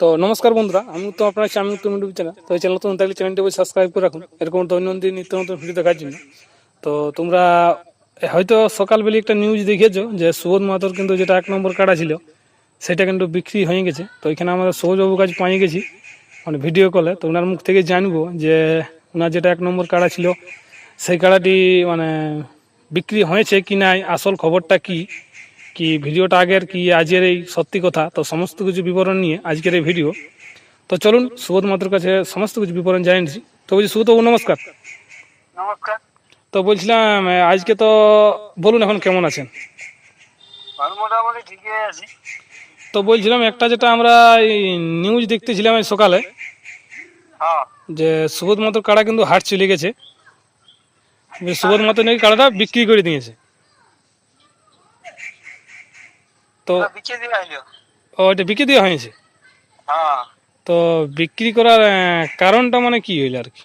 তো নমস্কার বন্ধুরা, আমি তো আপনার আমি উত্তম ইউটিউব চ্যানেল, তো এই চ্যানেল নতুন থাকলে চ্যানেলটি সাবস্ক্রাইব করে রাখুন। এরকম দৈনন্দিন নিত্য নতুন ভিডিও দেখার জন্য। তো তোমরা হয়তো সকালবেলা একটা নিউজ দেখেছ যে সুবোধ মাতর কিন্তু যেটা এক নম্বর কাটা ছিল, সেটা কিন্তু বিক্রি হয়ে গেছে। তো এখানে আমাদের সৌজবাবু কাছে পাই গেছি মানে ভিডিও কলে তো ওনার মুখ থেকে জানব যে ওনার যেটা এক নম্বর কাড়া ছিল, সেই কাড়াটি মানে বিক্রি হয়েছে কি নাই, আসল খবরটা কি? কি ভিডিওটা আগের কি আজকের এই সত্যি কথা? তো সমস্ত কিছু বিবরণ নিয়ে আজকের এই ভিডিও। তো চলুন সুবোধ মাত্র কাছে সমস্ত কিছু বিবরণ জানিয়েছি তো বলছি সুবোধবাবু নমস্কার। নমস্কার। তো বলছিলাম আজকে তো বলুন এখন কেমন আছেন? মোটামুটি ঠিকই আছি। তো বলছিলাম একটা যেটা আমরা নিউজ দেখতেছিলাম সকালে হ্যাঁ। যে সুবোধ মাত্র কাড়া কিন্তু হাট চলে গেছে। সুবোধ মাত্র নাকি কাড়াটা বিক্রি করে দিয়েছে। তো ও এটা বিক্রি দেওয়া হয়েছে হ্যাঁ। তো বিক্রি করার কারণটা মানে কি হইল আর কি?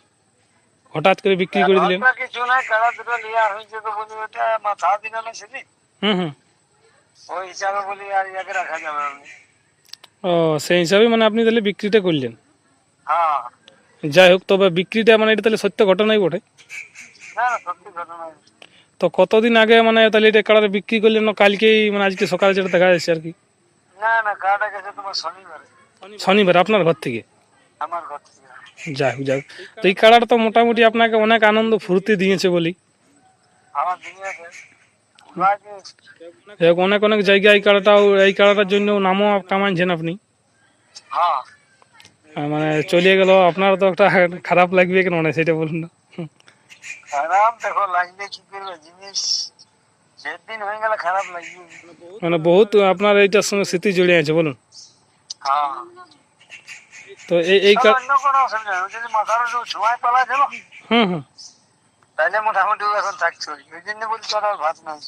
হঠাৎ করে বিক্রি করে দিলেন? কিছু নাই কাড়া দুটো লিয়া হয়েছে তো বলি ওটা মাথা দিল না সেদিন। হুম হুম। ওই হিসাবে বলি আর ইয়াকে রাখা যাবে ও সেই হিসাবে মানে আপনি তাহলে বিক্রিটা করলেন? হ্যাঁ। যাই হোক তবে বিক্রিটা মানে এটা তাহলে সত্য ঘটনাই বটে। না সত্যি ঘটনা তো কতদিন আগে মানে তাহলে এটা কাড়াটা বিক্রি করলেন? না কালকেই মানে আজকে সকালে যেটা দেখা যাচ্ছে আর কি? না না কাড়াটা গেছে তোমার শনিবারে। শনিবার আপনার ঘর থেকে? আমার ঘর থেকে যাই হোক যাই হোক তো এই কাড়াটা তো মোটামুটি আপনাকে অনেক আনন্দ ফুর্তি দিয়েছে বলি। আমার অনেক অনেক জায়গায় এই কাড়াটাও এই কাড়াটার জন্য নামও কামাইছেন আপনি। হ্যাঁ। মানে চলে গেল। আপনার তো একটা খারাপ লাগবে কেন? মানে সেটা বলুন না। খারাপ দেখো লাগবে কি করবে জিনিস যেদিন হয়ে গেলে খারাপ লাগবে মানে বহুত আপনার এইটার সঙ্গে স্মৃতি জড়িয়ে আছে বলুন হ্যাঁ তো এই এই তবে কা- অন্য কোনো অসুবিধা নেই ও যদি মাথার উপর সময় পালা ছিল হুম হুম তাহলে মোটামুটি ও এখন থাকছে ওই জন্য বলছি ওর আর ভাত নাই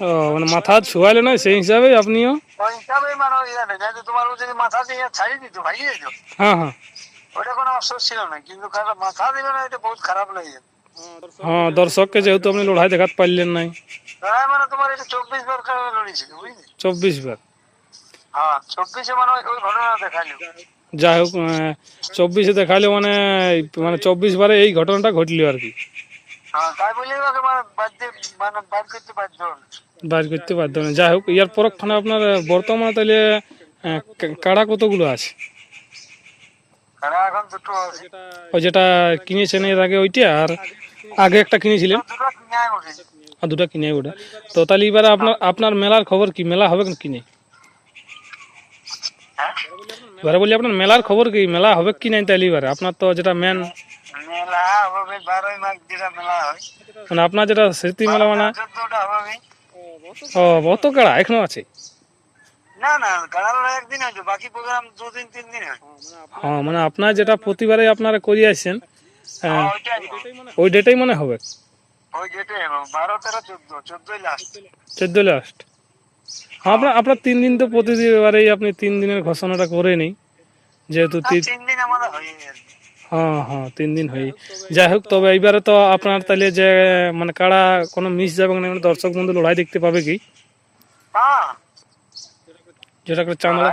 ও মানে মাথা ছুয়াইলে না সেই হিসাবে আপনিও ওই হিসাবে মানে ওই ইয়ে নেই যাতে তোমার ও যদি মাথা দিয়ে ছাড়িয়ে দিত ভাগিয়ে যেত হ্যাঁ হ্যাঁ ওটা কোনো আফসোস ছিল না কিন্তু খারাপ মাথা দিল না এটা বহুত খারাপ লাগে হ্যাঁ দর্শককে যেহেতু আপনি লড়াই দেখাতে পারলেন নাই। লড়াই মানে চব্বিশ বার হ্যাঁ মানে যাই হোক চব্বিশে দেখালে মানে মানে চব্বিশ বারে এই ঘটনাটা ঘটলো আর কি। হ্যাঁ মানে। বার করতে বাধ্য না যাই হোক ইয়ার পরক্ষণে আপনার বর্তমানে তাহলে কাড়া কতগুলো আছে? যেটা কিনেছেন এর আগে ওইটা আর আগে একটা কিনেছিলেন? দুটো কিনে আয় উঠেছে আর দুটা কিনে ওটা তো তাহলে এবারে আপনার আপনার মেলার খবর কি? মেলা হবে কি নেই? হ্যাঁ এবারে বলি আপনার মেলার খবর কি? মেলা হবে কি নাই তাহলে এবারে? আপনার তো যেটা মেন মেলা হবে বারোই মাঘ যেটা মেলা হয়। মানে আপনার যেটা স্মৃতি মেলা মানে চোদ্দটা হবে। ও বহুত কাড়া এখনও আছে? না না গাড়াল একদিন আছে বাকি প্রোগ্রাম দুদিন তিন দিন হয় হ্যাঁ মানে আপনার যেটা প্রতিবারে আপনারা করিয়ে আসছেন হ্যাঁ, ওই ডেটেই মনে হবে। ওই যেটাই বারো তেরো চোদ্দ চোদ্দই লাস্ট আপনার আপনার তিন দিন তো প্রতিবারেই আপনি তিন দিনের ঘোষণাটা করে নেই। যেহেতু তিন তিন দিন আমাদের হয়ে হ্যাঁ হ্যাঁ তিন দিন হয়ে যাই হোক তবে এইবারে তো আপনার তাহলে যে মানে কাড়া কোনো মিস যাবে না মানে দর্শক বন্ধু লড়াই দেখতে পাবে কি? হ্যাঁ। যেটা করে চামড়া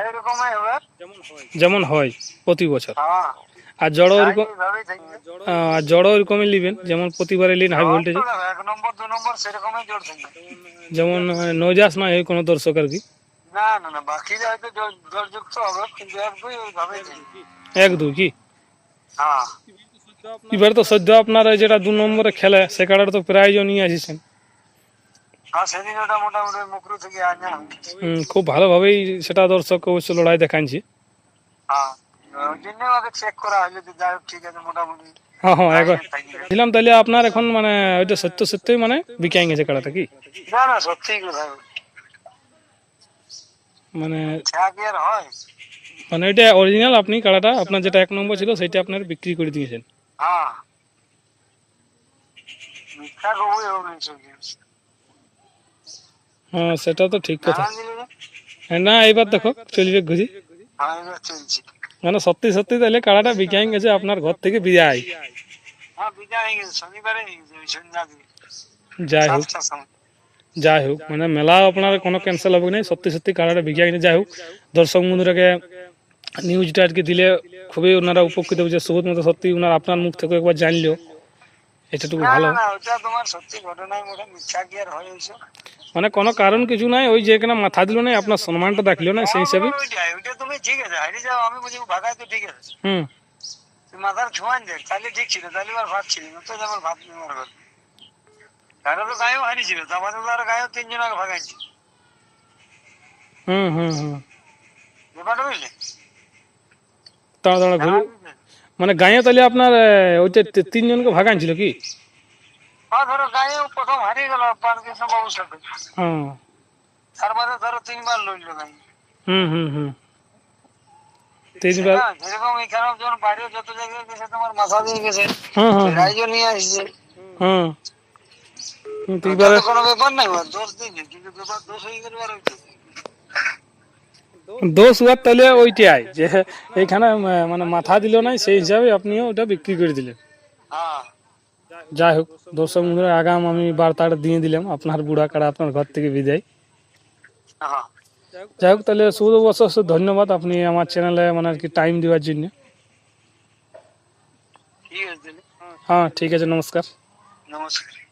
যেমন হয় প্রতি বছর। হ্যাঁ। আর জড়ো ওরকম এইভাবেই থাকবে। আহ, আর জড়ো ওরকমই নেবেন। যেমন প্রতিবারে লিন হাই ভোল্টেজ। তো দেখো, এক নম্বর দু নম্বর সেরকমই জোর থাকবে। যেমন আহ, নৈজাস না হয় কোনো দর্শক আর কি। না না না বাকি হয়তো জোর- জোরযুক্ত হবে কিন্তু এক দুই ওইভাবেই থাকবে এক দুই কি? হ্যাঁ। এবারে তো সদ্য আপনার ওই যেটা দু নম্বরে খেলে সে কাড়াটা তো প্রাইজও নিয়ে আসিছেন হ্যাঁ সেদিন ওটা মোটামুটি মুকরু থেকে আনা হুম, খুব ভালোভাবেই সেটা দর্শক অবশ্য লড়াই দেখাচ্ছি হ্যাঁ। ওই জন্য ওকে চেক করা হলো যে যাই হোক ঠিক আছে মোটামুটি। হ্যাঁ হ্যাঁ তাহলে আপনার এখন মানে ওইটা সত্য সত্যই মানে বিকাই গেছে কাড়াটা কি? না না সত্যিই কথা। মানে হয়? মানে এটা অরিজিনাল আপনি কাড়াটা আপনার যেটা এক নম্বর ছিল সেটা আপনার বিক্রি করে দিয়েছেন। হ্যাঁ। হ্যাঁ সেটা তো ঠিক কথা। না এবার দেখো চলবে ঘুরি। হ্যাঁ এবার চলছে। মানে সত্যি সত্যি তাহলে কাড়াটা বিকাই গেছে আপনার ঘর থেকে বিদায়। হ্যাঁ যাই হোক। যাই হোক মানে মেলা আপনার কোনো ক্যান্সেল হবে না সত্যি সত্যি কাড়াটা বিকাই গেছে। যাই হোক দর্শক বন্ধুরাকে নিউজটা আর কি দিলে খুবই ওনারা উপকৃত হচ্ছে সুবোধ মতো সত্যি ওনার আপনার মুখ থেকে একবার জানলো। এটাটুকু ভালো। না না ওটা তোমার সত্যি ঘটনায় মোটে মিথ্যা কি আর হয়েছে মানে কোনো কারণ কিছু নাই ওই যে এখানে মাথা দিল না আপনার সম্মানটা দেখল না সেই হিসাবে। ওইটা তুমি ঠিক আছে হারিয়ে যাও আমি বুঝি ভাগাই তো ঠিক আছে। হুম। মাথার ছোঁয়ান দেখ তাহলে ঠিক ছিল তাহলে আর ভাত ছিল তো যেমন ভাত নেওয়ার কথা তাহলে তো গায়েও হারিয়েছিল তো তো আর গায়েও তিনজন আগে ভাগাইছি হুম হুম হুম। ব্যাপারটা বুঝলে? দাঁড়া দাঁড়া মানে গাঁয়ে তাহলে আপনার ওইটা তিনজনকে ভাগান ছিল কি? ধরো গায়েও প্রথম হারিয়ে গেল পানকৃষ্ণ বাবুর সাথে। তার বাদে ধরো তিনবার লইল গাই হুম হুম হুম। তিনবার যেরকম এখানেও যখন বাইরেও যত জায়গায় গেছে তোমার মাথা দিয়ে গেছে রাইজও নিয়ে আসছে। হুম, তিনবার কোনো ব্যাপার নাই দোষ দিইনি কিন্তু ব্যাপার দোষ হয়ে গেল আর দোষ হওয়ার তাহলে ওইটাই যে এখানে মানে মাথা দিল নাই সেই হিসাবে আপনিও ওটা বিক্রি করে দিলেন। হ্যাঁ। যাই হোক দর্শক বন্ধুরা আগাম আমি বার্তাটা দিয়ে দিলাম আপনার বুড়া কাড়া আপনার ঘর থেকে বিদায় হ্যাঁ যাই হোক তাহলে শুধু অবশ্য ধন্যবাদ আপনি আমার চ্যানেলে মানে আর কি টাইম দেওয়ার জন্য ঠিক আছে তাহলে। হ্যাঁ ঠিক আছে নমস্কার নমস্কার